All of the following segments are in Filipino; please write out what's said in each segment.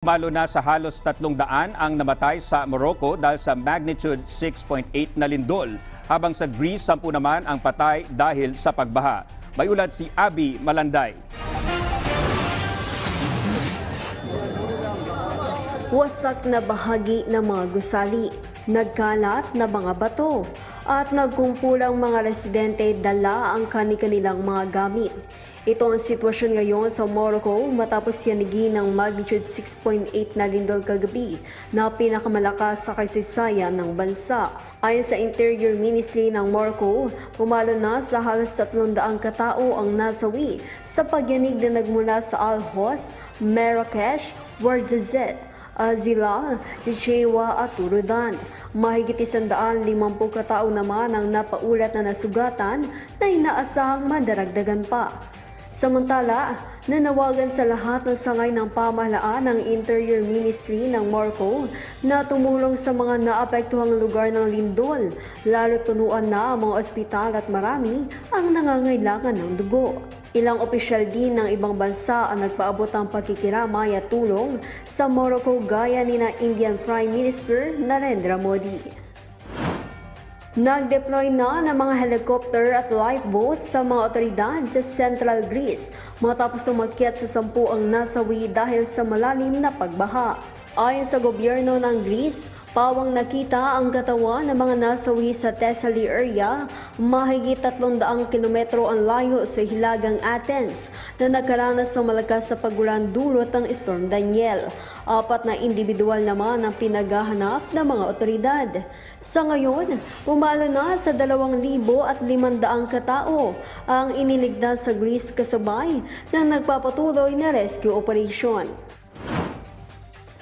Malo na sa halos 300 ang namatay sa Morocco dahil sa magnitude 6.8 na lindol, habang sa Greece 10 naman ang patay dahil sa pagbaha. May ulat si Abby Malanday. Wasak na bahagi ng mga gusali, nagkalat na mga bato, at nagkumpulang mga residente dala ang kani-kanilang mga gamit. Ito ang sitwasyon ngayon sa Morocco matapos yanigi ng magnitude 6.8 na lindol kagabi na pinakamalakas sa kasaysayan ng bansa. Ayon sa Interior Ministry ng Morocco, pumalo na sa halos 300 katao ang nasawi sa pagyanig na nagmula sa Al-Hos, Marrakesh, Ouarzazate, Azila, Chewa at Turudan. Mahigit isandaan limampung katao naman ang napaulat na nasugatan na inaasahang madaragdagan pa. Samantala, nanawagan sa lahat ng sangay ng pamahalaan ng Interior Ministry ng Morocco na tumulong sa mga naapektuhang lugar ng lindol, lalo tunuan na ang mga ospital at marami ang nangangailangan ng dugo. Ilang opisyal din ng ibang bansa ang nagpaabot ng pagkikiramay at tulong sa Morocco gaya ni na Indian Prime Minister Narendra Modi. Nag-deploy na ng mga helicopter at lifeboats sa mga otoridad sa Central Greece matapos umakyat sa sampu ang nasawi dahil sa malalim na pagbaha. Ayon sa gobyerno ng Greece, pawang nakita ang katawan ng mga nasawi sa Thessaly area, mahigit 300 kilometro ang layo sa hilagang Athens na nagkaranas ng malakas sa pagulan dulot ng Storm Daniel. Apat na individual naman ang pinaghahanap ng mga otoridad. Sa ngayon, pumalo na sa 2,500 katao ang iniligtas sa Greece kasabay ng nagpapatuloy na rescue operation.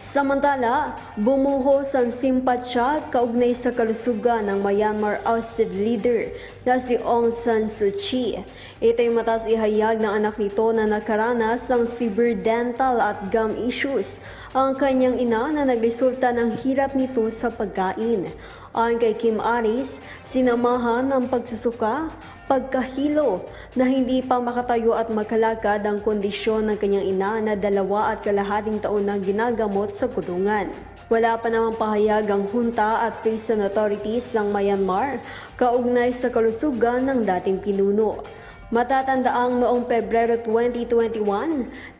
Samantala, bumuhos ang simpatsya kaugnay sa kalusugan ng Myanmar ousted leader na si Aung San Suu Kyi. Ito'y matas ihayag ng anak nito na nakaranas ng severe dental at gum issues. Ang kanyang ina na nagresulta ng hirap nito sa pagkain. Ayon kay Kim Aris, sinamahan ng pagsusuka, pagkahilo na hindi pa makatayo at makalakad ang kondisyon ng kanyang ina na dalawa at kalahating taon nang ginagamot sa kulungan. Wala pa namang pahayag ang hunta at prison authorities ng Myanmar kaugnay sa kalusugan ng dating pinuno. Matatandaang noong Pebrero 2021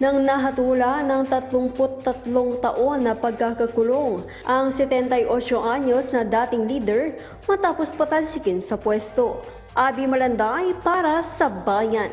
nang nahatula ng 33 taon na pagkakakulong ang 78 anyos na dating leader matapos patalsikin sa pwesto. Abi Malanday para sa Bayan.